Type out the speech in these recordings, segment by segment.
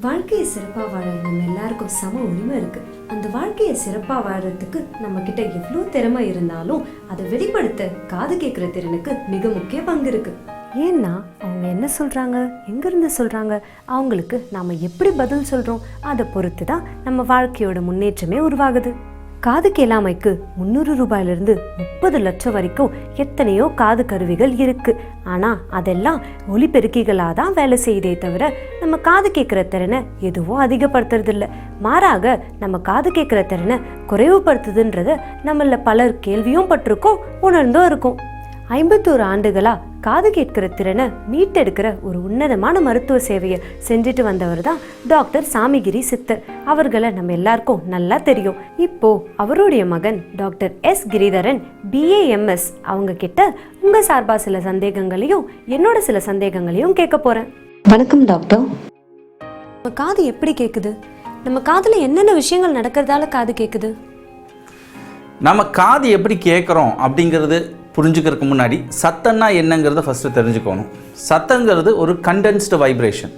வாழ்க்கையை சிறப்பாக வாழ நம்ம எல்லாருக்கும் சம உரிமை இருக்கு. அந்த வாழ்க்கையை சிறப்பாக வாழறதுக்கு நம்ம கிட்ட எவ்வளோ திறமை இருந்தாலும் அதை வெளிப்படுத்த காது கேட்குற திறனுக்கு மிக முக்கிய பங்கு இருக்கு. ஏன்னா அவங்க என்ன சொல்றாங்க? எங்கிருந்து சொல்றாங்க? அவங்களுக்கு நாம எப்படி பதில் சொல்றோம்? அதை பொறுத்து தான் நம்ம வாழ்க்கையோட முன்னேற்றமே உருவாகுது. காது கேளாமைக்கு முந்நூறு ரூபாயிலிருந்து முப்பது லட்சம் வரைக்கும் எத்தனையோ காது கருவிகள் இருக்கு. ஆனா அதெல்லாம் ஒலிபெருக்கிகளாக தான் வேலை செய்யுதே தவிர நம்ம காது கேட்குற திறனை எதுவும் அதிகப்படுத்துறதில்ல. மாறாக நம்ம காது கேட்குற திறனை குறைவுபடுத்துதுன்றத நம்மள பலர் கேள்வியும் பட்டிருக்கோம் உணர்ந்தும் இருக்கும். ஐம்பத்தோரு ஆண்டுகளா காது கேட்கிற திறனை மீட்டெடுக்கிற ஒரு உன்னதமான மருத்துவ சேவையை செஞ்சுட்டு வந்தவர் தான் டாக்டர் சாமிகிரி சித்தர். அவர்களை நம்ம எல்லாருக்கும் நல்லா தெரியும். இப்போ அவருடைய மகன் டாக்டர் எஸ் கிரிதரன் பிஏஎம்எஸ் அவங்க கிட்ட உங்க சார்பா சில சந்தேகங்களையும் என்னோட சில சந்தேகங்களையும் கேட்க போறேன். வணக்கம் டாக்டர். நம்ம காது எப்படி கேக்குது? நம்ம காதுல என்னென்ன விஷயங்கள் நடக்கிறதால காது கேக்குது? நம்ம காது எப்படி கேட்குறோம் அப்படிங்கிறது புரிஞ்சுக்கிறதுக்கு முன்னாடி சத்தம்னா என்னங்கிறத ஃபஸ்ட்டு தெரிஞ்சுக்கணும். சத்தங்கிறது ஒரு கண்டென்ஸ்டு வைப்ரேஷன்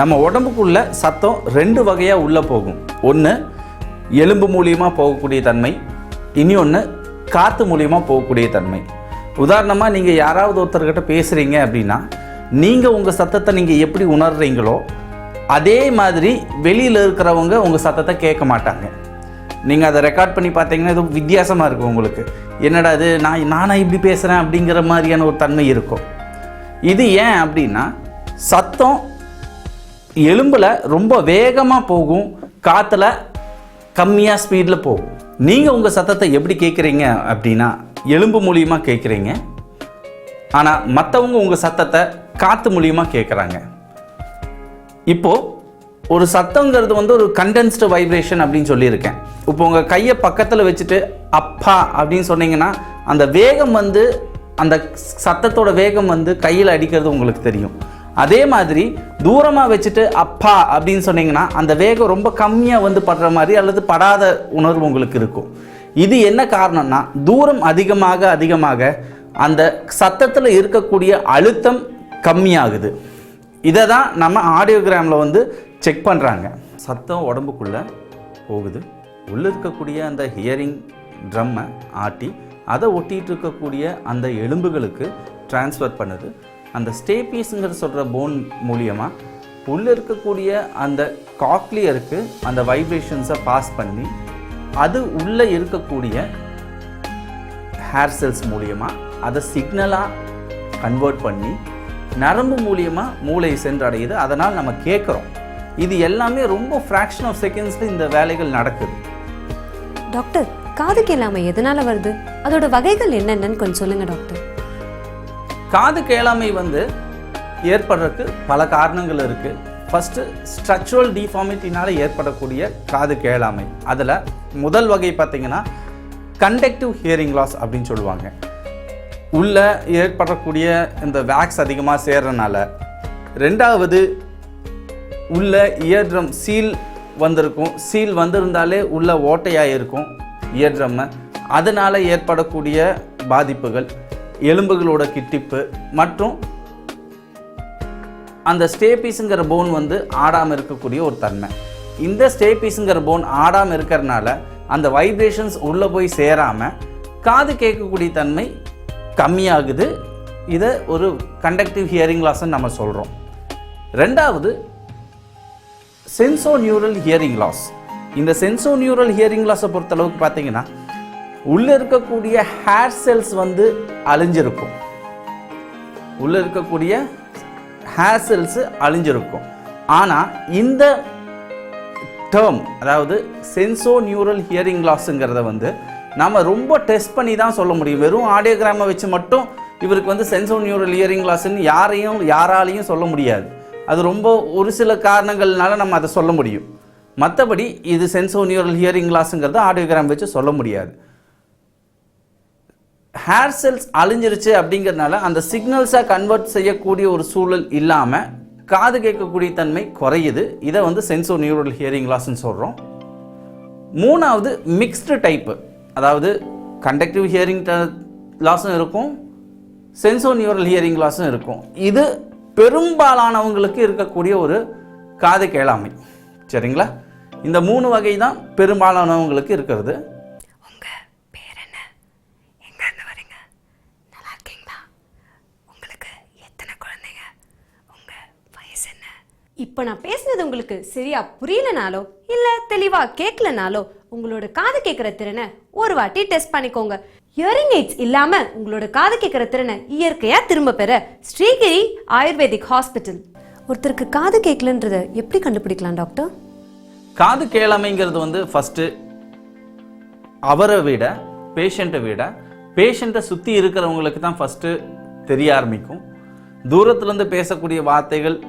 நம்ம உடம்புக்குள்ள சத்தம் ரெண்டு வகையாக உள்ளே போகும். ஒன்று எலும்பு மூலியமாக போகக்கூடிய தன்மை. இனி ஒன்று காற்று மூலியமாக போகக்கூடிய தன்மை. உதாரணமாக நீங்கள் யாராவது ஒருத்தர்கிட்ட பேசுகிறீங்க அப்படின்னா நீங்கள் உங்கள் சத்தத்தை நீங்கள் எப்படி உணர்றீங்களோ அதே மாதிரி வெளியில் இருக்கிறவங்க உங்கள் சத்தத்தை கேட்க மாட்டாங்க. நீங்கள் அதை ரெக்கார்ட் பண்ணி பார்த்தீங்கன்னா எதுவும் வித்தியாசமாக இருக்கும் உங்களுக்கு. என்னடா இது? நான் நானாக இப்படி பேசுகிறேன் அப்படிங்கிற மாதிரியான ஒரு தன்மை இருக்கும். இது ஏன் அப்படின்னா சத்தம் எலும்பில் ரொம்ப வேகமாக போகும் காற்றுல கம்மியாக ஸ்பீடில் போகும். நீங்கள் உங்கள் சத்தத்தை எப்படி கேட்குறீங்க அப்படின்னா எலும்பு மூலியமாக கேட்குறீங்க ஆனால் மற்றவங்க உங்கள் சத்தத்தை காற்று மூலியமாக கேட்குறாங்க இப்போது ஒரு சத்தங்கிறது வந்து ஒரு கண்டென்ஸ்டு வைப்ரேஷன் அப்படின்னு சொல்லியிருக்கேன். இப்போ உங்கள் கையை பக்கத்தில் வச்சுட்டு அப்பா அப்படின்னு சொன்னீங்கன்னா அந்த வேகம் வந்து அந்த சத்தத்தோட வேகம் வந்து கையில் அடிக்கிறது உங்களுக்கு தெரியும். அதே மாதிரி தூரமாக வச்சுட்டு அப்பா அப்படின்னு சொன்னீங்கன்னா அந்த வேகம் ரொம்ப கம்மியாக வந்து படுற மாதிரி அல்லது படாத உணர்வு உங்களுக்கு இருக்கும். இது என்ன காரணம்னா தூரம் அதிகமாக அதிகமாக அந்த சத்தத்தில் இருக்கக்கூடிய அழுத்தம் கம்மியாகுது. இதை தான் நம்ம ஆடியோகிராமில் வந்து செக் பண்ணுறாங்க சத்தம் உடம்புக்குள்ளே போகுது. உள்ளே இருக்கக்கூடிய அந்த ஹியரிங் ட்ரம்மை ஆட்டி அதை ஒட்டிகிட்டு இருக்கக்கூடிய அந்த எலும்புகளுக்கு டிரான்ஸ்ஃபர் பண்ணுது. அந்த ஸ்டேபீஸுங்கிற சொல்கிற போன் மூலியமாக உள்ளே இருக்கக்கூடிய அந்த காக்லியருக்கு அந்த வைப்ரேஷன்ஸை பாஸ் பண்ணி அது உள்ளே இருக்கக்கூடிய ஹேர் செல்ஸ் மூலியமாக அதை சிக்னலாக கன்வெர்ட் பண்ணி நரம்பு மூலியமாக மூளை சென்றடையுது. அதனால் நம்ம கேட்குறோம் இது எல்லாமே ரொம்ப ஃப்ராக்ஷன் ஆஃப் செகண்ட்ஸில் இந்த வேலைகள் நடக்குது. டாக்டர் காது கேளாமை எதனால வருது? அதோட வகைகள் என்னென்னு கொஞ்சம் சொல்லுங்க டாக்டர் காது கேளாமை வந்து ஏற்படுறதுக்கு பல காரணங்கள் இருக்குது ஃபஸ்ட்டு ஸ்ட்ரக்சுரல் டிஃபார்மிட்டினால ஏற்படக்கூடிய காது கேளாமை அதில் முதல் வகை பார்த்தீங்கன்னா கண்டக்டிவ் ஹியரிங் லாஸ் அப்படின்னு சொல்லுவாங்க. உள்ள ஏற்படக்கூடிய இந்த வேக்ஸ் அதிகமாக சேர்றனால ரெண்டாவது உள்ளே இயர் ட்ரம் சீல் வந்திருக்கும். சீல் வந்திருந்தாலே உள்ள ஓட்டையாக இருக்கும் இயர் ட்ரம்மை அதனால் ஏற்படக்கூடிய பாதிப்புகள் எலும்புகளோட கிட்டிப்பு மற்றும் அந்த ஸ்டேபீஸுங்கிற போன் வந்து ஆடாமல் இருக்கக்கூடிய ஒரு தன்மை. இந்த ஸ்டேபீஸுங்கிற போன் ஆடாமல் இருக்கிறனால அந்த வைப்ரேஷன்ஸ் உள்ளே போய் சேராமல் காது கேட்கக்கூடிய தன்மை கம்மியாகுது. இதை ஒரு கண்டக்டிவ் ஹியரிங் லாஸ்ன்னு நம்ம சொல்கிறோம் ரெண்டாவது சென்சோ நியூரல் ஹியரிங் லாஸ். இந்த சென்சோ நியூரல் ஹியரிங் லாஸை பொறுத்தளவுக்கு பார்த்தீங்கன்னா உள்ளே இருக்கக்கூடிய ஹேர் செல்ஸ் வந்து அழிஞ்சிருக்கும். உள்ளே இருக்கக்கூடிய ஹேர் செல்ஸ் அழிஞ்சிருக்கும். ஆனால் இந்த டேர்ம் அதாவது சென்சோ நியூரல் ஹியரிங் லாஸுங்கிறத வந்து நம்ம ரொம்ப டெஸ்ட் பண்ணி தான் சொல்ல முடியும். வெறும் ஆடியோகிராமை வச்சு மட்டும் இவருக்கு வந்து சென்சோ நியூரல் ஹியரிங் லாஸ்ன்னு யாரையும் யாராலையும் சொல்ல முடியாது. அது ரொம்ப ஒரு சில காரணங்கள்னால நம்ம அதை சொல்ல முடியும். மற்றபடி இது சென்சோ நியூரல் ஹியரிங் லாஸுங்கிறது ஆடியோகிராம் வச்சு சொல்ல முடியாது. ஹேர் செல்ஸ் அழிஞ்சிருச்சு அப்படிங்கிறதுனால அந்த சிக்னல்ஸை கன்வெர்ட் செய்யக்கூடிய ஒரு சூழல் இல்லாமல் காது கேட்கக்கூடிய தன்மை குறையுது. இதை வந்து சென்சோ நியூரல் ஹியரிங் லாஸ்ன்னு சொல்கிறோம் மூணாவது மிக்ஸ்டு டைப்பு அதாவது கண்டக்டிவ் ஹியரிங் லாஸும் இருக்கும் சென்சோ நியூரல் ஹியரிங் லாஸும் இருக்கும். இது பெரும்பாலானவங்களுக்கு இருக்கக்கூடிய ஒரு காது கேளாமை. சரிங்களா? இந்த மூணு வகை தான் பெரும்பாலானவங்களுக்கு இருக்கிறது. உங்க பேர் என்ன? வரீங்க? நல்லா உங்களுக்கு எத்தனை குழந்தைங்க? உங்க வயசு என்ன? இப்போ நான் பேசுனது உங்களுக்கு சரியா புரியலனாலோ இல்லை தெளிவாக கேட்கலனாலோ உங்களோட காது கேட்குற திறனை ஒரு வாட்டி டெஸ்ட் பண்ணிக்கோங்க. ஹியரிங் எய்ட்ஸ் இல்லாம உங்களோட காது கேட்குற திறனை இயற்கையா திரும்ப பெற ஸ்ரீகிரி ஆயுர்வேதிக் ஹாஸ்பிட்டல் ஒருத்தருக்கு காது கேட்கலன்றத எப்படி கண்டுபிடிக்கலாம் டாக்டர்? காது கேளாமைங்கிறது வந்து ஃபஸ்ட்டு அவரை விட பேஷண்ட்டை விட பேஷண்ட்டை சுற்றி இருக்கிறவங்களுக்கு தான் ஃபஸ்ட்டு தெரிய ஆரம்பிக்கும். தூரத்துலேருந்து பேசக்கூடிய வார்த்தைகள்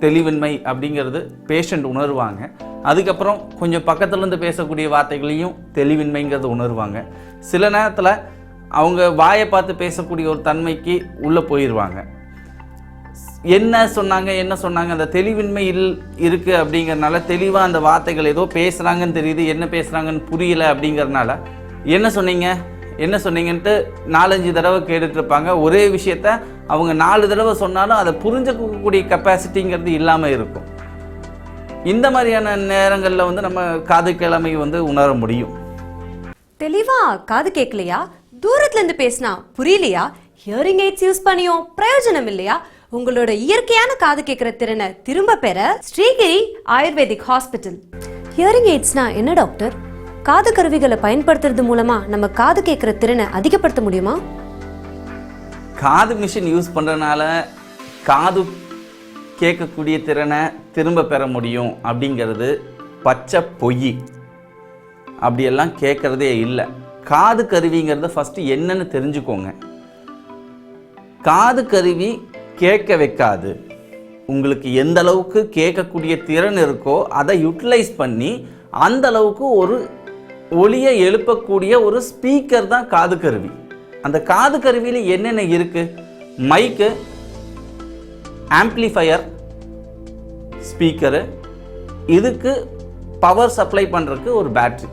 தெளிவின்மை அப்படிங்கிறது பேஷண்ட் உணர்வாங்க. அதுக்கப்புறம் கொஞ்சம் பக்கத்துலேருந்து பேசக்கூடிய வார்த்தைகளையும் தெளிவின்மைங்கிறது உணர்வாங்க. சில நேரத்தில் அவங்க வாயை பார்த்து பேசக்கூடிய ஒரு தன்மைக்கு உள்ளே போயிடுவாங்க என்ன சொன்னாங்க என்ன சொன்னாங்க அந்த தெளிவின்மை இல் இருக்குது அப்படிங்கறனால தெளிவாக அந்த வார்த்தைகள் ஏதோ பேசுகிறாங்கன்னு தெரியுது என்ன பேசுகிறாங்கன்னு புரியல அப்படிங்கறனால என்ன சொன்னீங்க? என்ன சொன்னீங்கன்ட்டு நாலஞ்சு தடவை கேட்டுட்ருப்பாங்க. ஒரே விஷயத்த அவங்க நாலு தடவை சொன்னாலும் அதை புரிஞ்சுக்கக்கூடிய கெப்பாசிட்டிங்கிறது இல்லாமல் இருக்கும். இந்த மாதிரியான நேரங்களில் வந்து நம்ம காது கிழமை வந்து உணர முடியும். தெளிவா காது கேட்கலையா தூரத்துலேருந்து பேசினா புரியலையா? ஹியரிங் எய்ட்ஸ் யூஸ் பண்ணியும் பிரயோஜனம் இல்லையா? உங்களோட இயற்கையான காது கேட்குற திறனை திரும்ப பெற ஸ்ரீகிரி ஆயுர்வேதிக் ஹாஸ்பிட்டல். ஹியரிங் எய்ட்ஸ்னா என்ன டாக்டர்? காது கருவிகளை பயன்படுத்துறது மூலமா நம்ம காது கேட்குற திறனை அதிகப்படுத்த முடியுமா? காது மிஷின் யூஸ் பண்ணுறதுனால காது கேட்கக்கூடிய திறனை திரும்ப பெற முடியும் அப்படிங்கிறது பச்சை பொய். அப்படியெல்லாம் கேட்குறதே இல்லை. காது கருவிங்கிறத ஃபஸ்ட்டு என்னன்னு தெரிஞ்சுக்கோங்க. காது கருவி கேட்க வைக்காது. உங்களுக்கு எந்த அளவுக்கு கேட்கக்கூடிய திறன் இருக்கோ அதை யூட்டிலைஸ் பண்ணி அந்த அளவுக்கு ஒரு ஒளியை எழுப்பக்கூடிய ஒரு ஸ்பீக்கர் தான் காது கருவி. அந்த காது கருவியில் என்னென்ன இருக்கு? மைக்கு ஆம்ப்ளிஃபையர் ஸ்பீக்கரு இதுக்கு பவர் சப்ளை பண்ணுறதுக்கு ஒரு பேட்ரி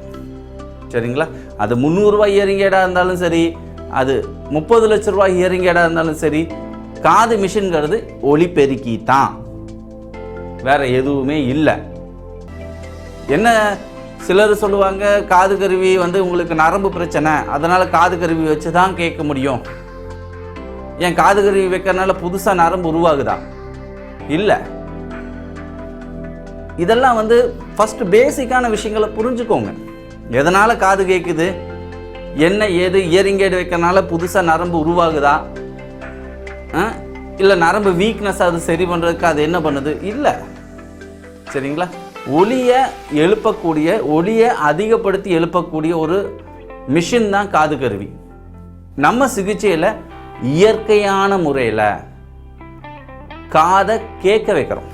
சரிங்களா? அது முந்நூறுரூவா இயரிங் ஏடாக இருந்தாலும் சரி அது முப்பது லட்ச ரூபா இயரிங் ஏடாக இருந்தாலும் சரி காது மிஷின்கிறது ஒளிப்பெருக்கி தான். வேற எதுவுமே இல்லை. என்ன சிலர் சொல்லுவாங்க காது கருவி வந்து உங்களுக்கு நரம்பு பிரச்சனை. அதனால் காது கருவி வச்சு தான் கேட்க முடியும். ஏன் காது கருவி வைக்கிறனால புதுசாக நரம்பு உருவாகுதா? இல்லை. இதெல்லாம் வந்து ஃபஸ்ட்டு பேசிக்கான விஷயங்களை புரிஞ்சுக்கோங்க. எதனால் காது கேட்குது என்ன ஏது இயரிங்கேடு வைக்கிறனால புதுசாக நரம்பு உருவாகுதா? இல்லை நரம்பு வீக்னஸ் அது சரி பண்ணுறதுக்கு அது என்ன பண்ணுது? இல்லை. சரிங்களா? ஒளியை எழுப்பக்கூடிய ஒளியை அதிகப்படுத்தி எழுப்பக்கூடிய ஒரு மிஷின் தான் காது கருவி. நம்ம சிகிச்சையில் இயற்கையான முறையில் காதை கேட்க வைக்கிறோம்.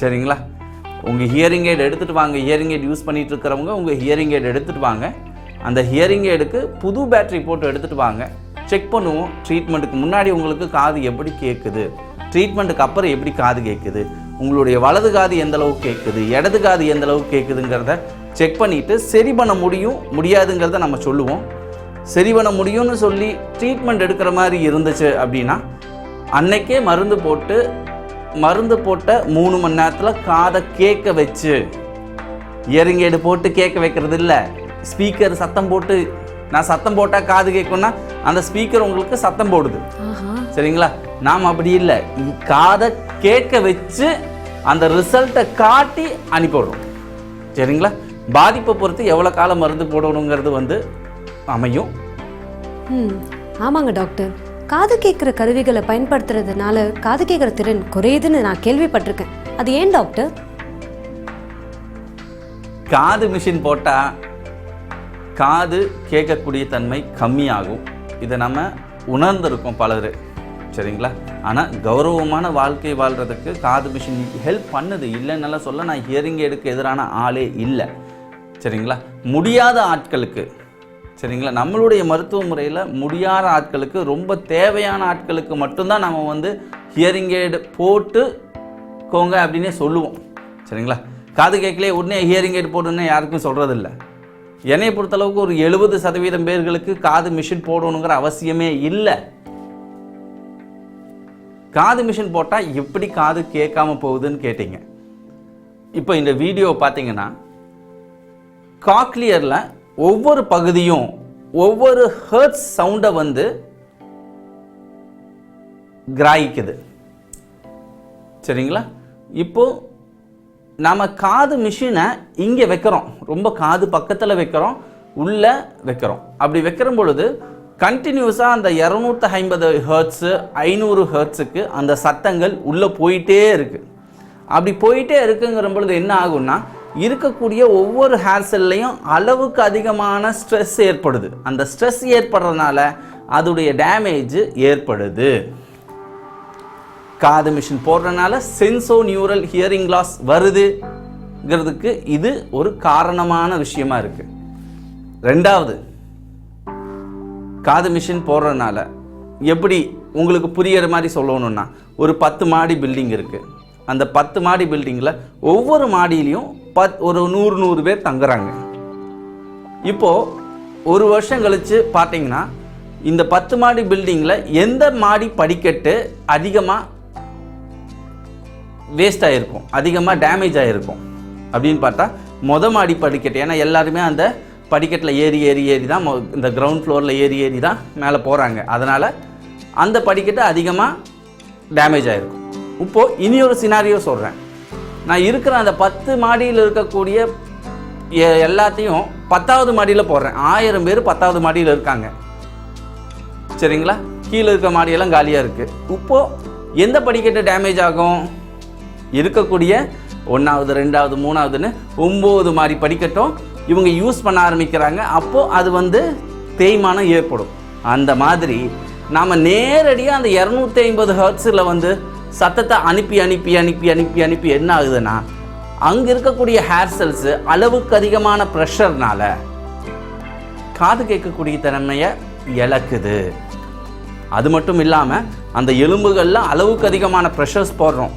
சரிங்களா? உங்கள் ஹியரிங் எய்டு எடுத்துகிட்டு வாங்க. ஹியரிங் எய்டு யூஸ் பண்ணிட்டு இருக்கிறவங்க உங்கள் ஹியரிங் எய்டு எடுத்துகிட்டு வாங்க. அந்த ஹியரிங் எய்டுக்கு புது பேட்டரி போட்டு எடுத்துகிட்டு வாங்க. செக் பண்ணுவோம். ட்ரீட்மெண்ட்டுக்கு முன்னாடி உங்களுக்கு காது எப்படி கேட்குது ட்ரீட்மெண்ட்டுக்கு அப்புறம் எப்படி காது கேட்குது உங்களுடைய வலது காது எந்த அளவுக்கு கேட்குது இடது காது எந்த அளவுக்கு கேட்குதுங்கிறத செக் பண்ணிவிட்டு சரி பண்ண முடியும் முடியாதுங்கிறத நம்ம சொல்லுவோம். சரி பண்ண முடியும்னு சொல்லி ட்ரீட்மெண்ட் எடுக்கிற மாதிரி இருந்துச்சு அப்படின்னா அன்னைக்கே மருந்து போட்டு மருந்து போட்ட மூணு மணி நேரத்தில் காதை கேட்க வச்சு இயரிங் எய்டு போட்டு கேட்க வைக்கிறது இல்லை. ஸ்பீக்கர் சத்தம் போட்டு நான் சத்தம் போட்டால் காது கேட்கும்னா அந்த ஸ்பீக்கர் உங்களுக்கு சத்தம் போடுது. சரிங்களா? நாம் அப்படி இல்லை. காதை கேட்க வச்சு அந்த ரிசல்ட்டை காட்டி அனுப்பிவிடுறோம் சரிங்களா? பாதிப்பை பொறுத்து எவ்வளோ காலம் மருந்து போடணுங்கிறது வந்து அமையும். ம் ஆமாங்க டாக்டர். காது கேட்குற கருவிகளை பயன்படுத்துறதுனால காது கேட்குற திறன் குறையுதுன்னு நான் கேள்விப்பட்டிருக்கேன். அது ஏன் டாக்டர்? காது மிஷின் போட்டால் காது கேட்கக்கூடிய தன்மை கம்மியாகும். இதை நம்ம உணர்ந்திருக்கோம் பலர். சரிங்களா? ஆனால் கௌரவமான வாழ்க்கை வாழ்கிறதுக்கு காது மிஷின் ஹெல்ப் பண்ணுது இல்லைன்னால சொல்ல நான் ஹியரிங் எடுக்க எதிரான ஆளே இல்லை. சரிங்களா? முடியாத ஆட்களுக்கு சரிங்களா? நம்மளுடைய மருத்துவ முறையில் முடியாத ஆட்களுக்கு ரொம்ப தேவையான ஆட்களுக்கு மட்டும்தான் நம்ம வந்து ஹியரிங் எய்டு போட்டு கோங்க அப்படின்னே சொல்லுவோம். சரிங்களா? காது கேட்கலையே உடனே ஹியரிங் எய்டு போடுன்னு யாருக்கும் சொல்கிறதில்ல என்னை பொறுத்தளவுக்கு ஒரு எழுபது சதவீதம் பேர்களுக்கு காது மிஷின் போடணுங்கிற அவசியமே இல்லை. காது மிஷின் போட்டால் எப்படி காது கேட்காம போகுதுன்னு கேட்டீங்க. இப்போ இந்த வீடியோ பார்த்தீங்கன்னா காக்லியரில் ஒவ்வொரு பகுதியும் ஒவ்வொரு ஹர்ட்ஸ் சவுண்டை வந்து கிராகிக்குது. சரிங்களா? இப்போ நம்ம காது மிஷினை இங்கே வைக்கிறோம். ரொம்ப காது பக்கத்தில் வைக்கிறோம் உள்ளே வைக்கிறோம். அப்படி வைக்கிற பொழுது கண்டினியூஸாக அந்த இரநூத்தி ஐம்பது ஹர்ட்ஸு ஐநூறு ஹர்ட்ஸுக்கு அந்த சத்தங்கள் உள்ளே போயிட்டே இருக்குது அப்படி போயிட்டே இருக்குங்கிற பொழுது என்ன ஆகும்னா இருக்கக்கூடிய ஒவ்வொரு ஹேர் செல்லையும் அளவுக்கு அதிகமான ஸ்ட்ரெஸ் ஏற்படுது. அந்த ஸ்ட்ரெஸ் ஏற்படுறதுனால அதோடைய டேமேஜ் ஏற்படுது. காது மிஷின் போடுறதுனால சென்சோ நியூரல் ஹியரிங் லாஸ் வருதுங்கிறதுக்கு இது ஒரு காரணமான விஷயமா இருக்குது ரெண்டாவது காது மிஷின் போடுறதுனால எப்படி உங்களுக்கு புரியற மாதிரி சொல்லணும்னா ஒரு பத்து மாடி பில்டிங் இருக்குது அந்த பத்து மாடி பில்டிங்கில் ஒவ்வொரு மாடியிலையும் பத் ஒரு நூறு நூறு பேர் தங்குறாங்க. இப்போது ஒரு வருஷம் கழிச்சு பார்த்தீங்கன்னா இந்த பத்து மாடி பில்டிங்கில் எந்த மாடி படிக்கட்டு அதிகமாக வேஸ்ட் ஆகிருக்கும் அதிகமாக டேமேஜ் ஆகிருக்கும் அப்படின்னு பார்த்தா மொத மாடி படிக்கட்டு. ஏன்னா எல்லாருமே அந்த படிக்கட்டில் ஏறி ஏறி ஏறி தான் மொ- இந்த கிரவுண்ட் ஃப்ளோரில் ஏறி ஏறி தான் மேலே போகிறாங்க அதனால் அந்த படிக்கட்டு அதிகமாக டேமேஜ் ஆகிருக்கும் இப்போது இனி ஒரு சினாரியோ சொல்கிறேன் நான் இருக்கிற அந்த பத்து மாடியில் இருக்கக்கூடிய எல்லாத்தையும் பத்தாவது மாடியில் போடுறேன். ஆயிரம் பேர் பத்தாவது மாடியில் இருக்காங்க. சரிங்களா? கீழே இருக்க மாடியெல்லாம் காலியாக இருக்குது இப்போது எந்த படிக்கட்டு டேமேஜ் ஆகும்? இருக்கக்கூடிய ஒன்றாவது ரெண்டாவது மூணாவதுன்னு ஒம்பது மாதிரி படிக்கட்டும் இவங்க யூஸ் பண்ண ஆரம்பிக்கிறாங்க. அப்போது அது வந்து தேய்மானம் ஏற்படும். அந்த மாதிரி நாம் நேரடியாக அந்த இரநூத்தி ஐம்பது ஹர்ட்ஸில் வந்து சத்தத்தை அனுப்பி அனுப்பி அனுப்பி அனுப்பி அனுப்பி என்ன ஆகுதுன்னா அங்கே இருக்கக்கூடிய ஹேர் செல்ஸு அளவுக்கு அதிகமான ப்ரெஷர்னால காது கேட்கக்கூடிய திறமையை இழக்குது. அது மட்டும் இல்லாமல் அந்த எலும்புகளில் அளவுக்கு அதிகமான ப்ரெஷர்ஸ் போடுறோம்.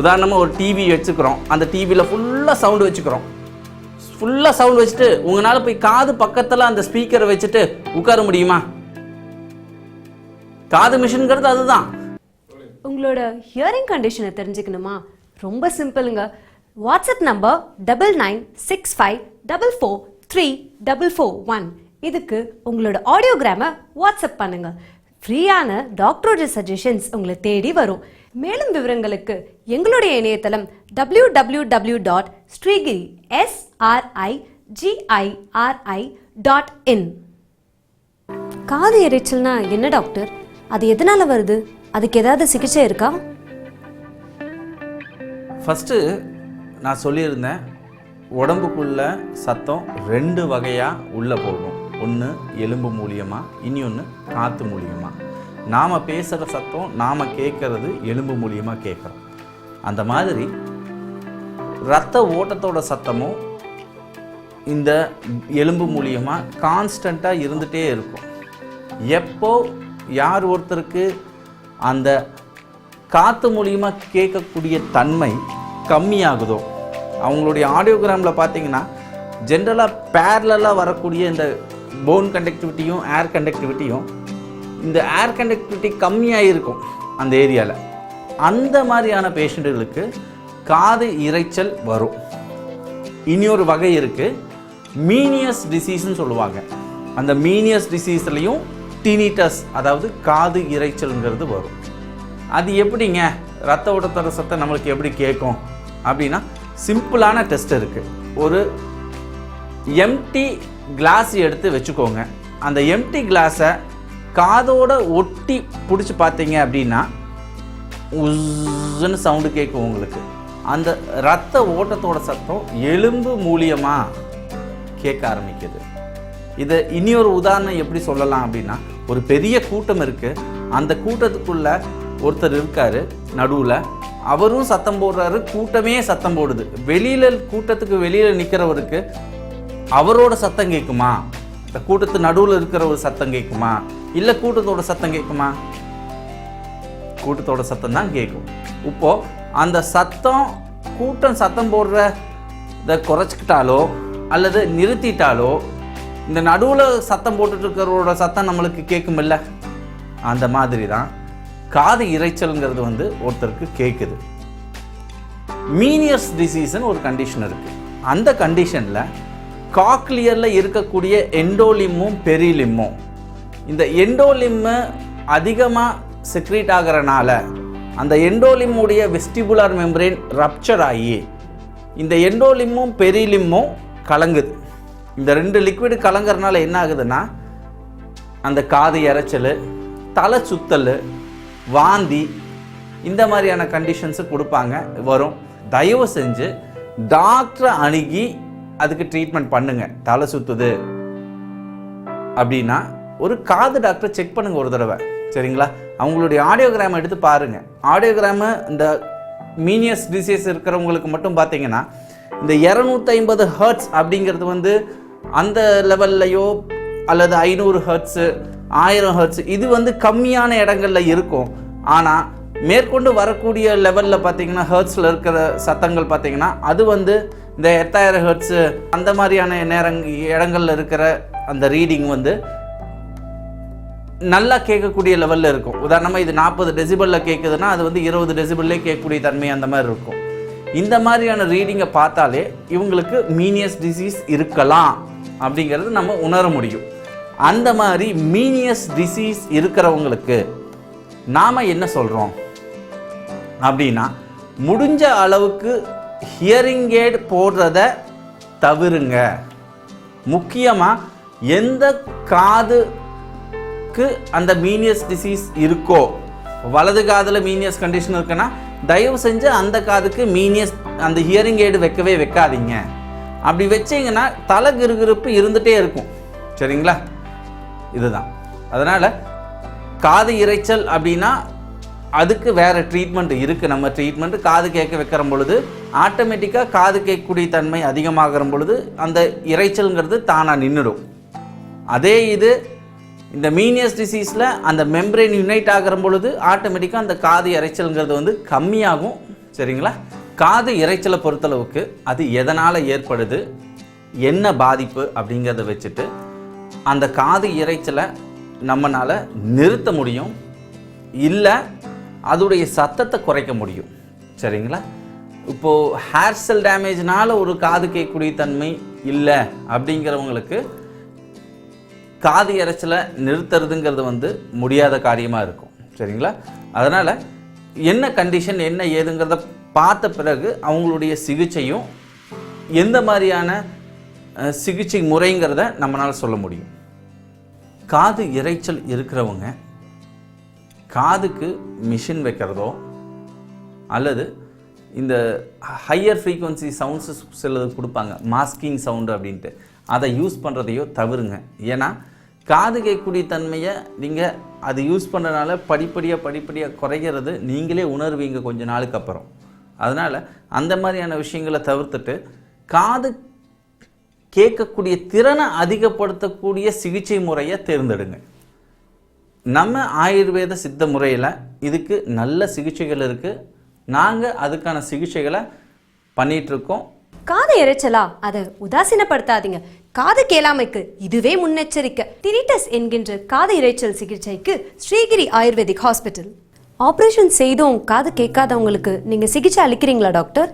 உதாரணமாக ஒரு டிவி வச்சுக்கிறோம். அந்த டிவியில் ஃபுல்லாக சவுண்டு வச்சுக்கிறோம். ஃபுல்லாக சவுண்ட் வச்சுட்டு உங்களால் போய் காது பக்கத்தில் அந்த ஸ்பீக்கரை வச்சுட்டு உட்கார முடியுமா? காது மிஷின்ங்கிறது அதுதான். உங்களோட ஹியரிங் கண்டிஷனை தெரிஞ்சுக்கணுமா? ரொம்ப சிம்பிளுங்க WhatsApp number double nine six five double four three double four one இதுக்கு உங்களோட ஆடியோகிராமை வாட்ஸ்அப் பண்ணுங்க. ஃப்ரீயான டாக்டரோட சஜஷன்ஸ் உங்களை தேடி வரும். மேலும் விவரங்களுக்கு எங்களுடைய இணையதளம் W W W dot Srigiri S R I G I R I dot in காது எரிச்சல்னா என்ன டாக்டர் அது எதனால வருது? அதுக்கு ஏதாவது சிகிச்சை இருக்கா? ஃபஸ்ட்டு நான் சொல்லியிருந்தேன் உடம்புக்குள்ள சத்தம் ரெண்டு வகையாக உள்ளே போகும் ஒன்று எலும்பு மூலியமாக இனி ஒன்று காற்று மூலியமாக நாம் பேசுகிற சத்தம் நாம் கேட்குறது எலும்பு மூலியமாக கேட்குறோம் அந்த மாதிரி ரத்த ஓட்டத்தோட சத்தமும் இந்த எலும்பு மூலியமாக கான்ஸ்டண்ட்டாக இருந்துகிட்டே இருக்கும். எப்போ யார் ஒருத்தருக்கு அந்த காற்று மூலியமாக கேட்கக்கூடிய தன்மை கம்மியாகுதோ அவங்களுடைய ஆடியோகிராமில் பார்த்தீங்கன்னா ஜென்ரலாக பேரலாக வரக்கூடிய இந்த போன் கண்டக்டிவிட்டியும் ஏர் கண்டக்டிவிட்டியும் இந்த ஏர் கண்டக்டிவிட்டி கம்மியாக இருக்கும் அந்த ஏரியாவில் அந்த மாதிரியான பேஷண்ட்டுகளுக்கு காது இரைச்சல் வரும். இனியொரு வகை இருக்குது மீனியஸ் டிசீஸ்னு சொல்லுவாங்க. அந்த மீனியஸ் டிசீஸ்லையும் டினிட்டஸ் அதாவது காது இறைச்சல்ங்கிறது வரும். அது எப்படிங்க? ரத்த ஓட்டத்தோட சத்தம் நம்மளுக்கு எப்படி கேட்கும்? அப்படின்னா சிம்பிளான டெஸ்ட் இருக்குது ஒரு எம்டி கிளாஸ் எடுத்து வச்சுக்கோங்க. அந்த எம்டி கிளாஸை காதோட ஒட்டி பிடிச்சி பார்த்தீங்க அப்படின்னா உஸ்ன்னு சவுண்டு கேட்கும் உங்களுக்கு. அந்த ரத்த ஓட்டத்தோட சத்தம் எலும்பு மூலியமாக கேட்க ஆரம்பிக்குது. இதை இனி ஒரு உதாரணம் எப்படி சொல்லலாம் அப்படின்னா ஒரு பெரிய கூட்டம் இருக்குது அந்த கூட்டத்துக்குள்ள ஒருத்தர் இருக்கார் நடுவில். அவரும் சத்தம் போடுறாரு கூட்டமே சத்தம் போடுது. வெளியில் கூட்டத்துக்கு வெளியில் நிற்கிறவருக்கு அவரோட சத்தம் கேட்குமா இந்த கூட்டத்து நடுவில் இருக்கிற ஒரு சத்தம் கேட்குமா இல்லை கூட்டத்தோட சத்தம் கேட்குமா கூட்டத்தோட சத்தம் தான் கேட்கும் இப்போ அந்த சத்தம் கூட்டம் சத்தம் போடுற இதை குறைச்சிக்கிட்டாலோ அல்லது நிறுத்திட்டாலோ இந்த நடுவில் சத்தம் போட்டுட்டு இருக்கிறவரோட சத்தம் நம்மளுக்கு கேட்குமில்ல அந்த மாதிரி தான் காது இறைச்சல்ங்கிறது வந்து ஒருத்தருக்கு கேட்குது மீனியர்ஸ் டிசீஸ்னு ஒரு கண்டிஷன் இருக்குது அந்த கண்டிஷனில் காக்லியரில் இருக்கக்கூடிய எண்டோலிம்மும் பெரிலிம்மும். இந்த எண்டோலிம்மு அதிகமாக செக்ரீட் ஆகிறனால அந்த எண்டோலிம்முடைய வெஸ்டிபுலார் மெம்பரேன் ரப்சர் ஆகி இந்த எண்டோலிம்மும் பெரிலிம்மும் கலங்குது. இந்த ரெண்டு லிக்விடு கலங்குறனால என்ன ஆகுதுன்னா அந்த காது இரைச்சல் தலை சுத்தல் வாந்தி இந்த மாதிரியான கண்டிஷன்ஸு கொடுப்பாங்க வரும். தயவு செஞ்சு டாக்டரை அணுகி அதுக்கு ட்ரீட்மெண்ட் பண்ணுங்க. தலை சுத்துது. அப்படின்னா ஒரு காது டாக்டர் செக் பண்ணுங்க ஒரு தடவை. சரிங்களா? அவங்களுடைய ஆடியோகிராம் எடுத்து பாருங்க. ஆடியோகிராமு இந்த மீனியஸ் டிசீஸ் இருக்கிறவங்களுக்கு மட்டும் பார்த்தீங்கன்னா இந்த இரநூத்தி ஐம்பது ஹர்ட்ஸ் அப்படிங்கிறது வந்து அந்த லெவல்லையோ அல்லது ஐநூறு ஹர்ட்ஸு ஆயிரம் ஹர்ட்ஸ் இது வந்து கம்மியான இடங்கள்ல இருக்கும். ஆனால் மேற்கொண்டு வரக்கூடிய லெவலில் பார்த்தீங்கன்னா ஹர்ட்ஸில் இருக்கிற சத்தங்கள் பார்த்தீங்கன்னா அது வந்து இந்த எட்டாயிரம் ஹர்ட்ஸு அந்த மாதிரியான நேரங் இடங்கள்ல இருக்கிற அந்த ரீடிங் வந்து நல்லா கேட்கக்கூடிய லெவலில் இருக்கும். உதாரணமாக இது நாற்பது டெசிபலில் கேட்குதுன்னா அது வந்து இருபது டெசிபல்லே கேட்கக்கூடிய தன்மை அந்த மாதிரி இருக்கும். இந்த மாதிரியான ரீடிங்கை பார்த்தாலே இவங்களுக்கு மீனியஸ் டிசீஸ் இருக்கலாம் அப்படிங்கிறது நம்ம உணர முடியும். அந்த மாதிரி மீனியஸ் டிசீஸ் இருக்கிறவங்களுக்கு நாம் என்ன சொல்கிறோம் அப்படின்னா முடிஞ்ச அளவுக்கு ஹியரிங் எய்ட் போடுறத தவிருங்க. முக்கியமாக எந்த காதுக்கு அந்த மீனியஸ் டிசீஸ் இருக்கோ வலது காதில் மீனியஸ் கண்டிஷன் இருக்குன்னா தயவு செஞ்சு அந்த காதுக்கு மீனியஸ் அந்த ஹியரிங் எய்டு வைக்கவே வைக்காதீங்க. அப்படி வச்சிங்கன்னா தலை கிருகிருப்பு இருந்துகிட்டே இருக்கும். சரிங்களா? இதுதான். அதனால் காது இரைச்சல் அப்படின்னா அதுக்கு வேறு ட்ரீட்மெண்ட் இருக்குது நம்ம ட்ரீட்மெண்ட் காது கேட்க வைக்கிற பொழுது ஆட்டோமேட்டிக்காக காது கேட்கக்கூடிய தன்மை அதிகமாகிற பொழுது அந்த இறைச்சல்ங்கிறது தானாக நின்றுடும் அதே இது இந்த மீனியஸ் டிசீஸில் அந்த மெம்பரேன் யுனைட் ஆகிற பொழுது ஆட்டோமேட்டிக்காக அந்த காது இறைச்சல்ங்கிறது வந்து கம்மியாகும். சரிங்களா? காது இரைச்சலை பொறுத்தளவுக்கு அது எதனால் ஏற்படுது என்ன பாதிப்பு அப்படிங்கிறத வச்சுட்டு அந்த காது இரைச்சலை நம்மளால் நிறுத்த முடியும். இல்லை அதோடைய சத்தத்தை குறைக்க முடியும். சரிங்களா? இப்போது ஹேர் செல் டேமேஜ்னால ஒரு காது கேட்கக்கூடிய தன்மை இல்லை அப்படிங்கிறவங்களுக்கு காது இரைச்சலை நிறுத்துறதுங்கிறது வந்து முடியாத காரியமாக இருக்கும். சரிங்களா? அதனால் என்ன கண்டிஷன் என்ன ஏதுங்கிறத பார்த்த பிறகு அவங்களுடைய சிகிச்சையும் எந்த மாதிரியான சிகிச்சை முறைங்கிறத நம்மளால் சொல்ல முடியும். காது இரைச்சல் இருக்கிறவங்க காதுக்கு மிஷின் வைக்கிறதோ அல்லது இந்த ஹையர் ஃப்ரீக்குவன்சி சவுண்ட்ஸ் சிலது கொடுப்பாங்க. மாஸ்கிங் சவுண்டு அப்படின்ட்டு. அதை யூஸ் பண்ணுறதையோ தவிருங்க. ஏன்னா காது கேட்கக்கூடிய தன்மையை நீங்கள் அது யூஸ் பண்ணுறதுனால படிப்படியாக படிப்படியாக குறைகிறது நீங்களே உணர்வீங்க கொஞ்ச நாளுக்கு அப்புறம். அதனால் அந்த மாதிரியான விஷயங்களை தவிர்த்துட்டு காது கேட்கக்கூடிய திறனை அதிகப்படுத்தக்கூடிய சிகிச்சை முறையை தேர்ந்தெடுங்க. நம்ம ஆயுர்வேத சித்த முறையில் இதுக்கு நல்ல சிகிச்சைகள் இருக்குது நாங்கள் அதுக்கான சிகிச்சைகளை பண்ணிகிட்ருக்கோம் காது இரைச்சலா அதை உதாசீனப்படுத்தாதீங்க. காது கேளாமைக்கு இதுவே முன்னெச்சரிக்கை. டினிட்டஸ் என்கின்ற காது இரைச்சல் சிகிச்சைக்கு ஸ்ரீகிரி ஆயுர்வேதிக் ஹாஸ்பிட்டல். ஆபரேஷன் செய்தும் காது கேட்காதவங்களுக்கு நீங்க சிகிச்சை அளிக்கிறீங்களா டாக்டர்?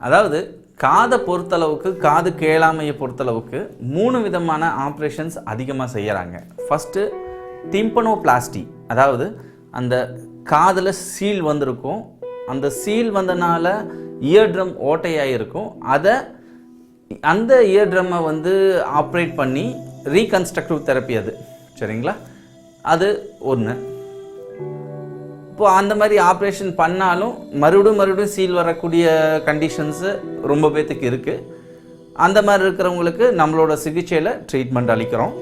அதாவது காதை பொறுத்தளவுக்கு காது கேளாமையை பொறுத்தளவுக்கு மூணு விதமான ஆப்ரேஷன்ஸ் அதிகமாக செய்கிறாங்க ஃபஸ்ட்டு திம்பனோபிளாஸ்டி அதாவது அந்த காதில் சீல் வந்திருக்கும். அந்த சீல் வந்தனால இயர் ட்ரம் ஓட்டையாக இருக்கும். அதை அந்த இயர் ட்ரம்மை வந்து ஆப்ரேட் பண்ணி ரீகன்ஸ்ட்ரக்டிவ் தெரப்பி அது. சரிங்களா? அது ஒன்று இப்போ அந்த மாதிரி ஆப்ரேஷன் பண்ணாலும் மறுபடியும் மறுபடியும் சீல் வரக்கூடிய கண்டிஷன்ஸு ரொம்ப பேத்துக்கு இருக்குது அந்த மாதிரி இருக்கிறவங்களுக்கு நம்மளோட சிகிச்சையில் ட்ரீட்மெண்ட் அளிக்கிறோம்.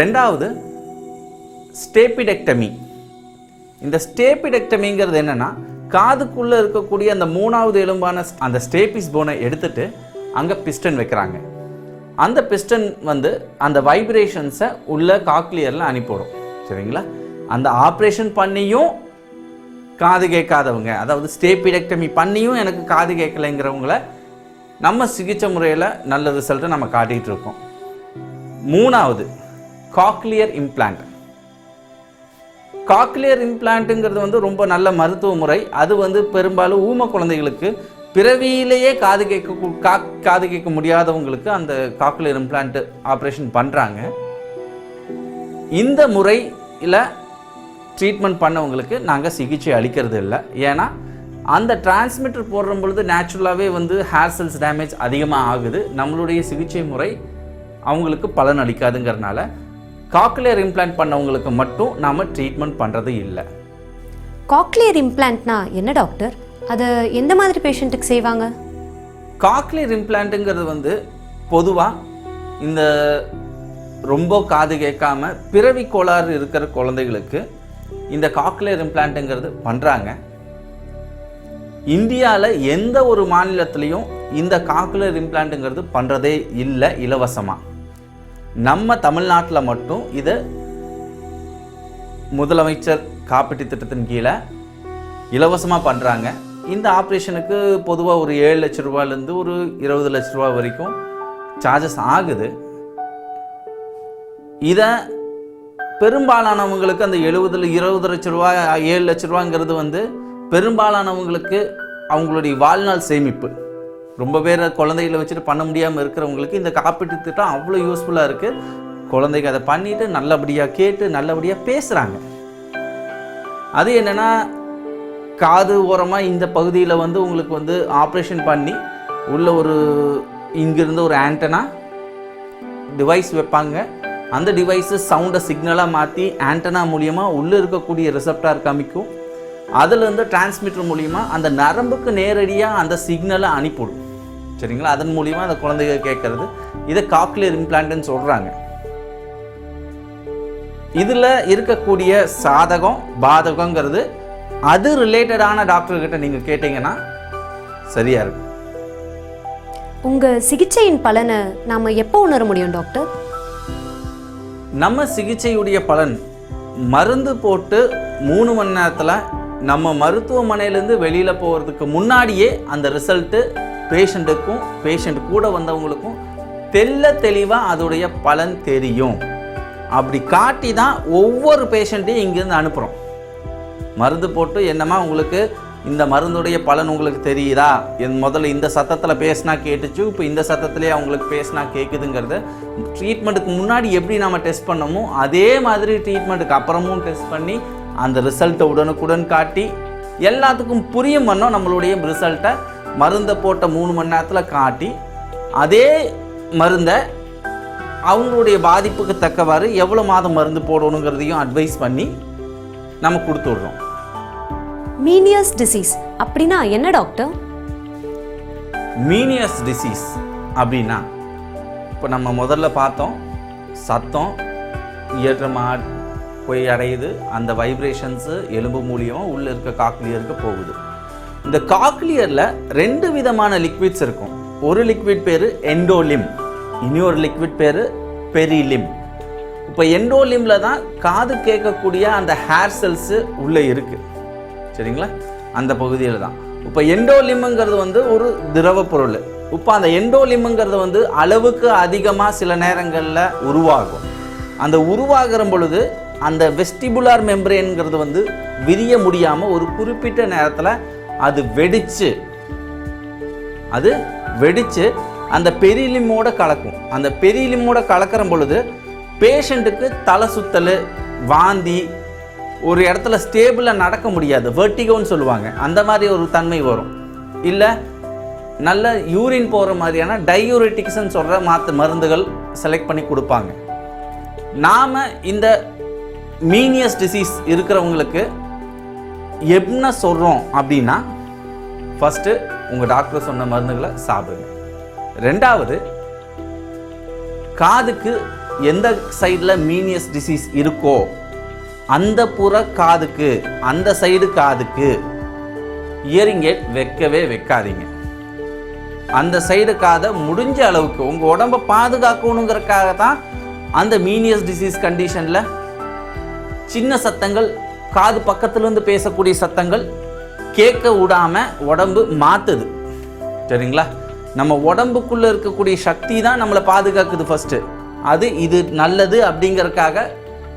ரெண்டாவது ஸ்டேபிடெக்டமி. இந்த ஸ்டேபிடெக்டமிங்கிறது என்னென்னா காதுக்குள்ளே இருக்கக்கூடிய அந்த மூணாவது எலும்பான அந்த ஸ்டேபிஸ் போனை எடுத்துட்டு அங்கே பிஸ்டன் வைக்கிறாங்க. அந்த பிஸ்டன் வந்து அந்த வைப்ரேஷன்ஸை உள்ள காக்லியரில் அனுப்பிவிடும். சரிங்களா? அந்த ஆப்ரேஷன் பண்ணியும் காது கேட்காதவங்க அதாவது ஸ்டேபிடெக்டமி பண்ணியும் எனக்கு காது கேட்கலைங்கிறவங்கள நம்ம சிகிச்சை முறையில் நல்ல ரிசல்ட்டை நம்ம காட்டிகிட்டு இருக்கோம். மூணாவது காக்லியர் இம்ப்ளான்ட். காக்லியர் இம்ப்ளான்ட்டுங்கிறது வந்து ரொம்ப நல்ல மருத்துவ முறை. அது வந்து பெரும்பாலும் ஊம குழந்தைகளுக்கு பிறவியிலேயே காது கேட்க கா- காது கேட்க முடியாதவங்களுக்கு அந்த காக்லியர் இம்ப்ளான்ட் ஆப்ரேஷன் பண்ணுறாங்க இந்த முறையில் ட்ரீட்மெண்ட் பண்ணவங்களுக்கு நாங்கள் சிகிச்சை அளிக்கிறது இல்லை. ஏன்னா அந்த டிரான்ஸ்மிட்டர் போடுற பொழுது நேச்சுரலாகவே வந்து ஹேர் செல்ஸ் டேமேஜ் அதிகமாக ஆகுது. நம்மளுடைய சிகிச்சை முறை அவங்களுக்கு பலன் அளிக்காதுங்கிறனால காக்லியர் இம்ப்ளான்ட் பண்ணவங்களுக்கு மட்டும் நாம் ட்ரீட்மெண்ட் பண்ணுறது இல்லை. காக்லியர் இம்ப்ளான்ட்னா என்ன டாக்டர் அதை எந்த மாதிரி பேஷண்ட்டுக்கு செய்வாங்க? காக்லியர் இம்ப்ளான்ட்டுங்கிறது வந்து பொதுவாக இந்த ரொம்ப காது கேட்காம பிறவி கோளாறு இருக்கிற குழந்தைகளுக்கு இந்த காக்லியர் இம்ப்ளான்ட்டுங்கிறது பண்ணுறாங்க இந்தியாவில் எந்த ஒரு மாநிலத்திலையும் இந்த காக்லியர் இம்ப்ளான்ட்டுங்கிறது பண்ணுறதே இல்லை இலவசமாக நம்ம தமிழ்நாட்டில் மட்டும் இதை முதலமைச்சர் காப்பீட்டு திட்டத்தின் கீழே இலவசமாக பண்ணுறாங்க இந்த ஆப்ரேஷனுக்கு பொதுவாக ஒரு ஏழு லட்ச ரூபாயிலேருந்து ஒரு இருபது லட்ச ரூபா வரைக்கும் சார்ஜஸ் ஆகுது. இதை பெரும்பாலானவங்களுக்கு அந்த எழுபதுல இருபது லட்ச ரூபா ஏழு லட்ச ரூபாங்கிறது வந்து பெரும்பாலானவங்களுக்கு அவங்களுடைய வாழ்நாள் சேமிப்பு. ரொம்ப பேர் குழந்தைகளை வச்சுட்டு பண்ண முடியாமல் இருக்கிறவங்களுக்கு இந்த காப்பீட்டு திட்டம் அவ்வளோ யூஸ்ஃபுல்லாக இருக்குது குழந்தைங்க அதை பண்ணிவிட்டு நல்லபடியாக கேட்டு நல்லபடியாக பேசுகிறாங்க அது என்னன்னா காது ஓரமாக இந்த பகுதியில் வந்து உங்களுக்கு வந்து ஆப்ரேஷன் பண்ணி உள்ள ஒரு இங்கிருந்து ஒரு ஆண்டனா டிவைஸ் வைப்பாங்க. அந்த டிவைஸு சவுண்டை சிக்னலாக மாற்றி ஆண்டனா மூலியமாக உள்ளே இருக்கக்கூடிய ரிசப்டார் காமிக்கும். அதுலேருந்து டிரான்ஸ்மிட்டர் மூலியமா அந்த நரம்புக்கு நேரடியாக அந்த சிக்னலை அனுப்பிவிடும். சரிங்களா? அதன் மூலியமா அந்த குழந்தைங்க கேட்கறது. இதை காக்லியர் இம்ப்ளான்ட்னு சொல்கிறாங்க இதில் இருக்கக்கூடிய சாதகம் பாதகங்கிறது அது ரிலேட்டடான டாக்டர்கிட்ட நீங்கள் கேட்டிங்கன்னா சரியாக இருக்கும். உங்க சிகிச்சையின் பலனை நாம எப்போ உணர முடியும் டாக்டர்? நம்ம சிகிச்சையுடைய பலன் மருந்து போட்டு மூணு மணி நேரத்தில் நம்ம மருத்துவமனையிலேருந்து வெளியில் போகிறதுக்கு முன்னாடியே அந்த ரிசல்ட்டு பேஷண்ட்டுக்கும் பேஷண்ட் கூட வந்தவங்களுக்கும் தெள்ள தெளிவாக அதோடைய பலன் தெரியும். அப்படி காட்டி தான் ஒவ்வொரு பேஷண்ட்டையும் இங்கேருந்து அனுப்புகிறோம் மருந்து போட்டு என்னம்மா உங்களுக்கு இந்த மருந்துடைய பலன் உங்களுக்கு தெரியுதா? என் முதல்ல இந்த சத்தத்தில் பேசினா கேட்டுச்சு இப்போ இந்த சத்தத்திலே அவங்களுக்கு பேசினா கேட்குதுங்கிறத ட்ரீட்மெண்ட்டுக்கு முன்னாடி எப்படி நம்ம டெஸ்ட் பண்ணமோ அதே மாதிரி ட்ரீட்மெண்ட்டுக்கு அப்புறமும் டெஸ்ட் பண்ணி அந்த ரிசல்ட்டை உடனுக்குடன் காட்டி எல்லாத்துக்கும் புரியும் பண்ணோம் நம்மளுடைய ரிசல்ட்டை மருந்தை போட்ட மூணு மணி நேரத்தில் காட்டி அதே மருந்தை அவங்களுடைய பாதிப்புக்கு தக்கவாறு எவ்வளோ மாதம் மருந்து போடணுங்கிறதையும் அட்வைஸ் பண்ணி நம்ம கொடுத்து விட்றோம் மீனியஸ் டிசீஸ் அப்படின்னா என்ன டாக்டர் மீனியஸ் டிசீஸ் அப்படின்னா இப்போ நம்ம முதல்ல பார்த்தோம் சத்தம் ஏற்றமா போய் அடையுது அந்த வைப்ரேஷன்ஸு எலும்பு மூலியமாக உள்ளே இருக்க காக்லியருக்கு போகுது. இந்த காக்லியரில் ரெண்டு விதமான லிக்விட்ஸ் இருக்கும். ஒரு லிக்விட் பேர் எண்டோலிம் ஒரு லிக்விட் பேர் பெரிலிம் இப்போ எண்டோலிம்ல தான் காது கேட்கக்கூடிய அந்த ஹேர் செல்ஸு உள்ளே இருக்குது சரிங்களா? அந்த பகுதியில் தான். இப்போ எண்டோலிம்ங்கிறது வந்து ஒரு திரவ பொருள். இப்போ அந்த எண்டோலிம்ங்கிறது வந்து அளவுக்கு அதிகமாக சில நேரங்களில் உருவாகும். அந்த உருவாகிற பொழுது அந்த வெஸ்டிபுலார் மெம்பரேன்ங்கிறது வந்து விரிய முடியாமல் ஒரு குறிப்பிட்ட நேரத்தில் அது வெடிச்சு அது வெடிச்சு அந்த பெரியலிமோட கலக்கும். அந்த பெரியலிமோட கலக்கிற பொழுது பேஷண்ட்டுக்கு தலை சுத்தல் வாந்தி ஒரு இடத்துல ஸ்டேபிளாக நடக்க முடியாது. வெர்டிகோன்னு சொல்லுவாங்க. அந்த மாதிரி ஒரு தன்மை வரும். இல்லை நல்ல யூரின் போகிற மாதிரியான டையூரிட்டிக்ஸ்ன்னு சொல்கிற மாற்று மருந்துகள் செலக்ட் பண்ணி கொடுப்பாங்க. நாம் இந்த மீனியஸ் டிசீஸ் இருக்கிறவங்களுக்கு என்ன சொல்கிறோம் அப்படின்னா ஃபஸ்ட்டு உங்கள் டாக்டர் சொன்ன மருந்துகளை சாப்பிடுங்க. ரெண்டாவது காதுக்கு எந்த சைடில் மீனியஸ் டிசீஸ் இருக்கோ அந்த புற காதுக்கு அந்த சைடு காதுக்கு இயரிங் வைக்கவே வைக்காதீங்க. அந்த சைடு காதை முடிஞ்ச அளவுக்கு உங்கள் உடம்பை பாதுகாக்கணுங்கிறதுக்காக தான் அந்த மீனியஸ் டிசீஸ் கண்டிஷனில் சின்ன சத்தங்கள் காது பக்கத்துலேருந்து பேசக்கூடிய சத்தங்கள் கேட்க விடாம உடம்பு மாற்றுது சரிங்களா? நம்ம உடம்புக்குள்ளே இருக்கக்கூடிய சக்தி தான் நம்மளை பாதுகாக்குது ஃபஸ்ட்டு அது இது நல்லது அப்படிங்கிறதுக்காக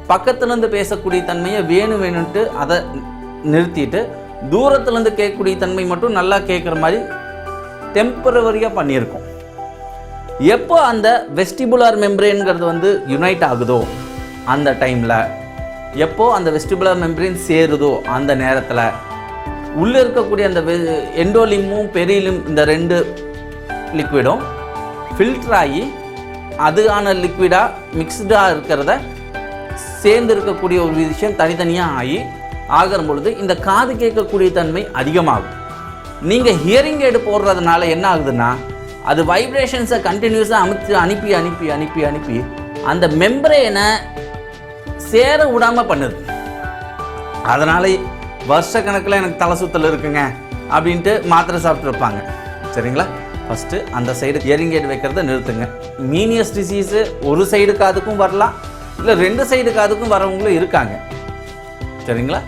பக்கத்துலேருந்து பேசக்கூடிய தன்மையை வேணும் வேணும்ட்டு அதை நிறுத்திட்டு தூரத்துலேருந்து கேட்கக்கூடிய தன்மை மட்டும் நல்லா கேட்குற மாதிரி டெம்பரவரியாக பண்ணியிருக்கோம். எப்போ அந்த வெஸ்டிபுலார் மெம்பரேன்கிறது வந்து யுனைட் ஆகுதோ அந்த டைமில் எப்போ அந்த வெஸ்டிபுலர் மெம்பரின் சேருதோ அந்த நேரத்தில் உள்ளே இருக்கக்கூடிய அந்த எண்டோலிமும் பெரிலிம் இந்த ரெண்டு லிக்விடும் ஃபில்டர் ஆகி அதுக்கான லிக்விடாக மிக்ஸ்டாக இருக்கிறத சேர்ந்து இருக்கக்கூடிய ஒரு விஷயம் தனித்தனியாக ஆகி ஆகிற பொழுது இந்த காது கேட்கக்கூடிய தன்மை அதிகமாகும். நீங்கள் ஹியரிங் எய்டு போடுறதுனால என்ன ஆகுதுன்னா அது வைப்ரேஷன்ஸை கண்டினியூஸாக அமைத்து அனுப்பி அனுப்பி அனுப்பி அனுப்பி அந்த மெம்பரேனை சேர விடாமல் பண்ணுது. அதனால வருஷ கணக்கில் எனக்கு தலை சுத்தல் இருக்குங்க அப்படின்ட்டு மாத்திரை சாப்பிட்ருப்பாங்க சரிங்களா? ஃபஸ்ட்டு அந்த சைடு ஹியரிங் எய்டு வைக்கிறத நிறுத்துங்க. மீனியஸ் டிசீஸு ஒரு சைடு காதுக்கும் வரலாம். இல்லை ரெண்டு சைடு காதுக்கும் வரவங்களும் இருக்காங்க. சரிங்களா?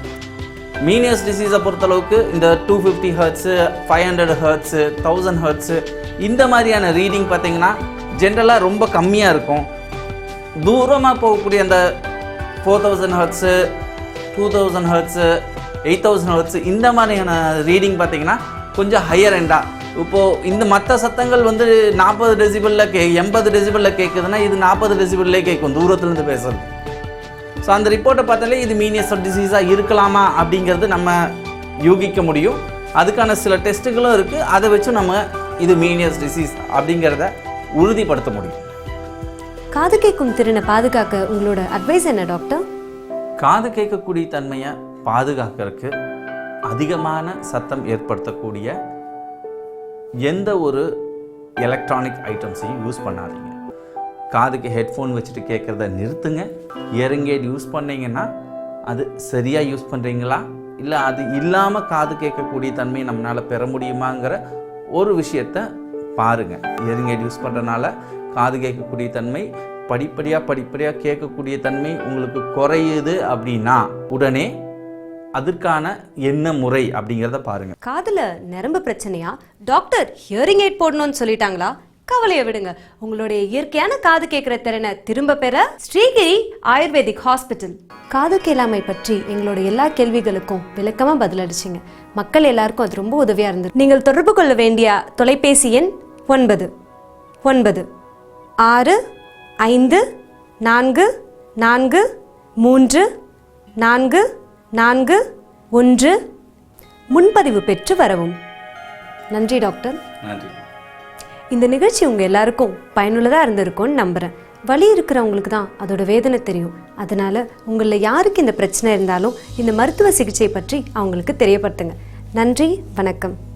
மீனியஸ் டிசீஸை பொறுத்தளவுக்கு இந்த two fifty hertz five hundred hertz thousand hertz இந்த மாதிரியான ரீடிங் பார்த்தீங்கன்னா ஜென்ரலாக ரொம்ப கம்மியாக இருக்கும். தூரமாக போகக்கூடிய அந்த four thousand hertz two thousand hertz eight thousand hertz இந்த மாதிரியான ரீடிங் பார்த்தீங்கன்னா கொஞ்சம் ஹையர் எண்டாக இப்போது இந்த மற்ற சத்தங்கள் வந்து நாற்பது டெசிபிளில் கே எண்பது டெசிபிளில் கேட்குதுன்னா இது நாற்பது டெசிபிள்லே கேட்கும் தூரத்துலேருந்து பேசுறது. ஸோ அந்த ரிப்போர்ட்டை பார்த்தாலே இது மீனியஸ் டிசீஸாக இருக்கலாமா அப்படிங்கிறது நம்ம யூகிக்க முடியும். அதுக்கான சில டெஸ்ட்டுகளும் இருக்குது அதை வச்சு நம்ம இது மீனியஸ் டிசீஸ் அப்படிங்கிறத உறுதிப்படுத்த முடியும். காது கேட்கும் திறனை பாதுகாக்க உங்களோட அட்வைஸ் என்ன டாக்டர் காது கேட்கக்கூடிய தன்மையை பாதுகாக்கிறதுக்கு அதிகமான சத்தம் ஏற்படுத்தக்கூடிய எந்த ஒரு எலக்ட்ரானிக் ஐட்டம்ஸையும் யூஸ் பண்ணாதீங்க. காதுக்கு ஹெட்ஃபோன் வச்சுட்டு கேட்குறத நிறுத்துங்க. இயரிங்கேட் யூஸ் பண்ணீங்கன்னா அது சரியாக யூஸ் பண்ணுறீங்களா இல்லை அது இல்லாமல் காது கேட்கக்கூடிய தன்மையை நம்மளால் பெற முடியுமாங்கிற ஒரு விஷயத்தை பாருங்கள் இயரிங்கேட் யூஸ் பண்ணுறனால காது கேட்கக்கூடிய தன்மை படிப்படியாக படிப்படியாக கேட்கக்கூடிய தன்மை உங்களுக்கு குறையுது அப்படின்னா உடனே அதற்கான என்ன முறை அப்படிங்கிறத பாருங்கள் காதுல நரம்பு பிரச்சனையா? டாக்டர் ஹியரிங் எய்ட் போடணும்னு சொல்லிட்டாங்களா? கவலையை விடுங்க. உங்களுடைய இயற்கையான காது கேட்கிற திறனை திரும்ப பெற ஸ்ரீகிரி ஆயுர்வேதிக் ஹாஸ்பிட்டல். காது கேளாமை பற்றி எங்களோட எல்லா கேள்விகளுக்கும் விளக்கமா பதிலளிச்சிங்க. மக்கள் எல்லாருக்கும் அது ரொம்ப உதவியா இருந்தது நீங்கள் தொடர்பு கொள்ள வேண்டிய தொலைபேசி எண் ஒன்பது. ஒன்பது. ஆறு ஐந்து நான்கு நான்கு மூன்று நான்கு நான்கு ஒன்று. முன்பதிவு பெற்று வரவும். நன்றி டாக்டர். இந்த நிகழ்ச்சி உங்கள் எல்லாருக்கும் பயனுள்ளதாக இருந்திருக்கும்னு நம்புகிறேன் வலி இருக்கிறவங்களுக்கு தான் அதோட வேதனை தெரியும். அதனால உங்களில் யாருக்கு இந்த பிரச்சனை இருந்தாலும் இந்த மருத்துவ சிகிச்சை பற்றி அவங்களுக்கு தெரியப்படுத்துங்க. நன்றி வணக்கம்.